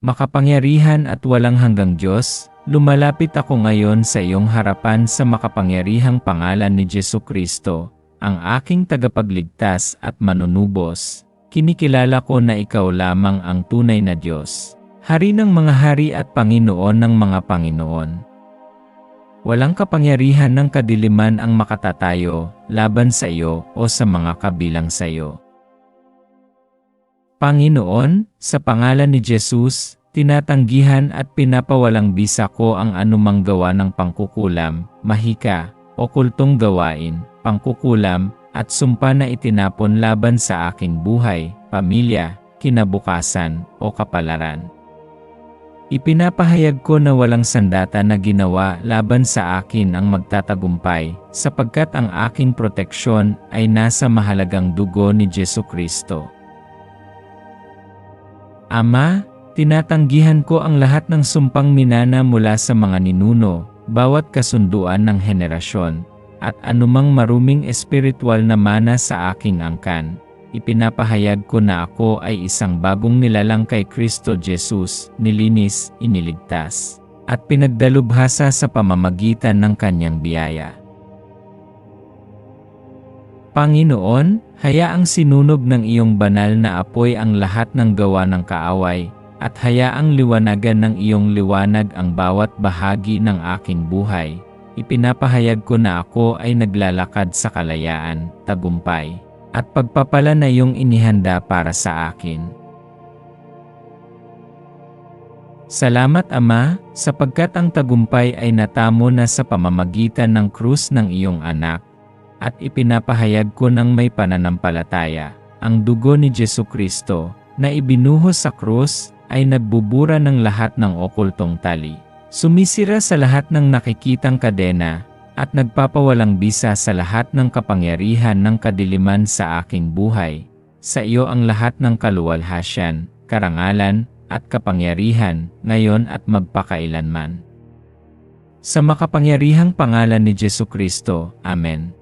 Makapangyarihan at walang hanggang Diyos, lumalapit ako ngayon sa iyong harapan sa makapangyarihang pangalan ni Jesu Kristo, ang aking tagapagligtas at manunubos. Kinikilala ko na ikaw lamang ang tunay na Diyos, Hari ng mga hari at Panginoon ng mga Panginoon. Walang kapangyarihan ng kadiliman ang makatatayo laban sa iyo o sa mga kabilang sa iyo. Panginoon, sa pangalan ni Jesus, tinatanggihan at pinapawalang bisa ko ang anumang gawa ng pangkukulam, mahika, okultong gawain, pangkukulam, at sumpa na itinapon laban sa aking buhay, pamilya, kinabukasan, o kapalaran. Ipinapahayag ko na walang sandata na ginawa laban sa akin ang magtatagumpay, sapagkat ang aking proteksyon ay nasa mahalagang dugo ni Jesu Kristo. Ama, tinatanggihan ko ang lahat ng sumpang minana mula sa mga ninuno, bawat kasunduan ng henerasyon, at anumang maruming espiritual na mana sa aking angkan. Ipinapahayag ko na ako ay isang bagong nilalang kay Kristo Jesus, nilinis, iniligtas, at pinagdalubhasa sa pamamagitan ng kanyang biyaya. Panginoon, hayaang sinunog ng iyong banal na apoy ang lahat ng gawa ng kaaway, at hayaang liwanagan ng iyong liwanag ang bawat bahagi ng aking buhay. Ipinapahayag ko na ako ay naglalakad sa kalayaan, tagumpay, at pagpapala na iyong inihanda para sa akin. Salamat Ama, sapagkat ang tagumpay ay natamo na sa pamamagitan ng krus ng iyong anak, at ipinapahayag ko ng may pananampalataya, ang dugo ni Jesu Kristo, na ibinuhos sa krus, ay nagbubura ng lahat ng okultong tali. Sumisira sa lahat ng nakikitang kadena, at nagpapawalang bisa sa lahat ng kapangyarihan ng kadiliman sa aking buhay. Sa iyo ang lahat ng kaluwalhasyan, karangalan, at kapangyarihan, ngayon at magpakailanman. Sa makapangyarihang pangalan ni Jesu Kristo, Amen.